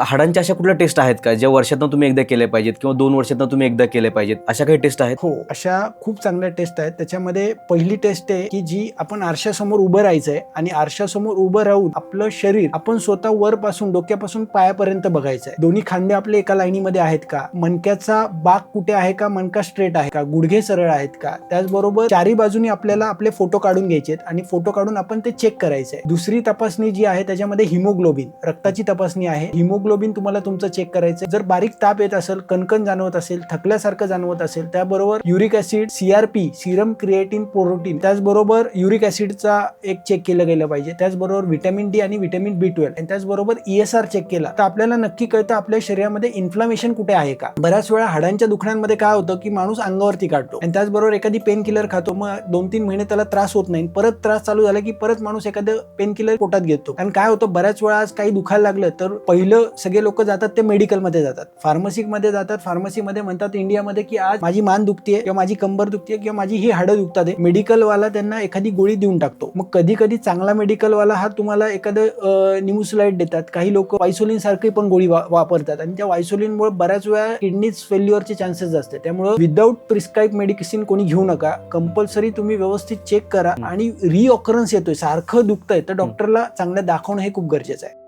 हाडांच्या अशा कुठल्या टेस्ट आहेत का ज्या वर्षातनं तुम्ही एकदा केल्या पाहिजेत किंवा दोन वर्षातनं तुम्ही एकदा केले पाहिजेत अशा काही टेस्ट आहेत? हो अशा खूप चांगल्या टेस्ट आहेत. त्याच्यामध्ये पहिली टेस्ट आहे की जी आपण आरशासमोर उभं राहायचंय आणि आरशासमोर उभं राहून आपलं शरीर आपण स्वतः वरपासून डोक्यापासून पायापर्यंत बघायचंय. दोन्ही खांदे आपले एका लाईनीमध्ये आहेत का? मणक्याचा बाग कुठे आहे का? मणका स्ट्रेट आहे का? गुडघे सरळ आहेत का? त्याचबरोबर चारी बाजूनी आपल्याला आपले फोटो काढून घ्यायचे आणि फोटो काढून आपण ते चेक करायचे दुसरी तपासणी जी आहे त्याच्यामध्ये हिमोग्लोबिन रक्ताची तपासणी आहे. हिमोग्लोबिन तुम्हाला तुमचं चेक करायचं जर बारीक ताप येत असेल कणकण जाणवत असेल थकल्यासारखं जाणवत असेल त्याबरोबर uric acid CRP serum creatinine protein त्याचबरोबर युरिक ऍसिडचा एक चेक केलं गेलं पाहिजे. त्याचबरोबर व्हिटॅमिन डी आणि व्हिटॅमिन बी ट्वेल्व आणि त्याचबरोबर ईएसआर चेक केला. तर आपल्याला नक्की कळतं आपल्या शरीरामध्ये इन्फ्लामेशन कुठे आहे का? बऱ्याच वेळा हाडांच्या दुखण्यांमध्ये काय होतं की माणूस अंगावरती काढतो आणि त्याचबरोबर एखादी पेन किलर खातो. मग दोन तीन महिने त्याला त्रास होत नाही. परत त्रास चालू झाला की परत माणूस एखादं पेन किलर पोटात घेतो. कारण काय होतं बऱ्याच वेळा आज काही दुखायला लागलं तर पहिलं सगळे लोक जातात ते मेडिकलमध्ये जातात. फार्मसीमध्ये जातात फार्मसीमध्ये म्हणतात इंडियामध्ये की आज माझी मान दुखते किंवा माझी कंबर दुखते किंवा माझी ही हाडं दुखतात मेडिकल वाला त्यांना एखादी गोळी देऊन टाकतो. मग कधी कधी चांगला मेडिकल वाला हा तुम्हाला एखादं निमोसलाइट देतात. काही लोक वायसोलिन सारखी पण गोळी वापरतात. आणि त्या वायसोलिनमुळे बऱ्याच वेळा किडनीज फेल्युअरचे चान्सेस असते त्यामुळे विदाऊट प्रिस्क्राईब मेडिसिन कोणी घेऊ नका. कंपल्सरी तुम्ही व्यवस्थित चेक करा. आणि रिऑकरन्स येतोय. सारखं दुखतंय. तर डॉक्टरला चांगलं दाखवणं हे खूप गरजेचं आहे.